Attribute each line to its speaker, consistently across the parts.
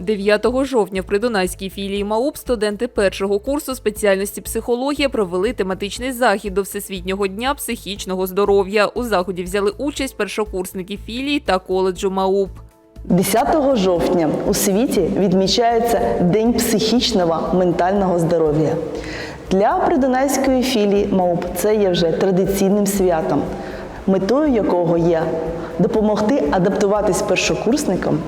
Speaker 1: 9 жовтня в придунайській філії МАУП студенти першого курсу спеціальності психологія провели тематичний захід до Всесвітнього дня психічного здоров'я. У заході взяли участь першокурсники філії та коледжу МАУП.
Speaker 2: 10 жовтня у світі відмічається День психічного ментального здоров'я. Для придунайської філії МАУП це є вже традиційним святом, метою якого є допомогти адаптуватись першокурсникам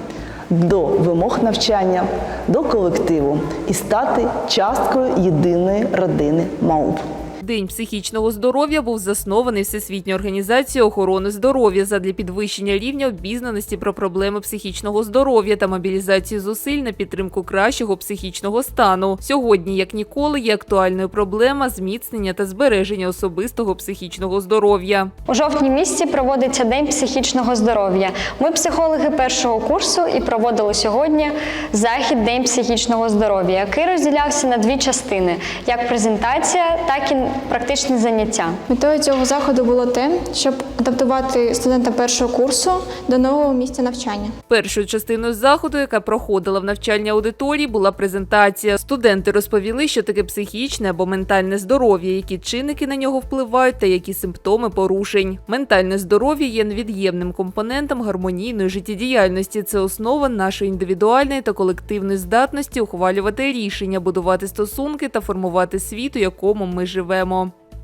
Speaker 2: до вимог навчання, до колективу і стати часткою єдиної родини МАУП.
Speaker 1: День психічного здоров'я був заснований Всесвітньою організацією охорони здоров'я задля підвищення рівня обізнаності про проблеми психічного здоров'я та мобілізації зусиль на підтримку кращого психічного стану. Сьогодні, як ніколи, є актуальною проблема зміцнення та збереження особистого психічного здоров'я.
Speaker 3: У жовтні місяці проводиться День психічного здоров'я. Ми психологи першого курсу і проводили сьогодні захід День психічного здоров'я, який розділявся на дві частини: як презентація, так і практичні заняття.
Speaker 4: Метою цього заходу було те, щоб адаптувати студента першого курсу до нового місця навчання.
Speaker 1: Першою частиною заходу, яка проходила в навчальній аудиторії, була презентація. Студенти розповіли, що таке психічне або ментальне здоров'я, які чинники на нього впливають та які симптоми порушень. Ментальне здоров'я є невід'ємним компонентом гармонійної життєдіяльності. Це основа нашої індивідуальної та колективної здатності ухвалювати рішення, будувати стосунки та формувати світ, у якому ми живемо.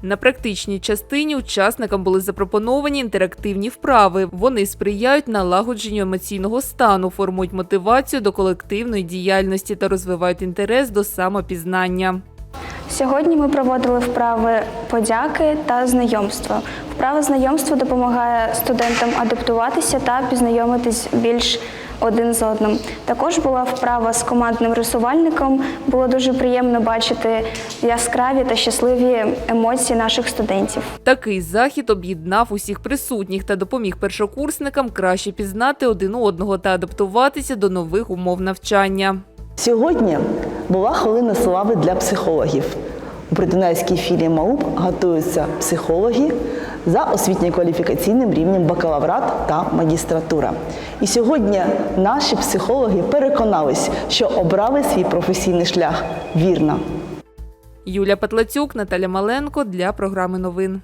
Speaker 1: На практичній частині учасникам були запропоновані інтерактивні вправи. Вони сприяють налагодженню емоційного стану, формують мотивацію до колективної діяльності та розвивають інтерес до самопізнання.
Speaker 5: Сьогодні ми проводили вправи подяки та знайомства. Вправа знайомства допомагає студентам адаптуватися та познайомитись більш один з одним. Також була вправа з командним рисувальником. Було дуже приємно бачити яскраві та щасливі емоції наших студентів.
Speaker 1: Такий захід об'єднав усіх присутніх та допоміг першокурсникам краще пізнати один одного та адаптуватися до нових умов навчання.
Speaker 2: Сьогодні була хвилина слави для психологів. У Придунайській філії МАУП готуються психологи за освітньо-кваліфікаційним рівнем бакалаврат та магістратура. І сьогодні наші психологи переконались, що обрали свій професійний шлях вірно.
Speaker 1: Юлія Петлацюк, Наталя Маленко для програми новин.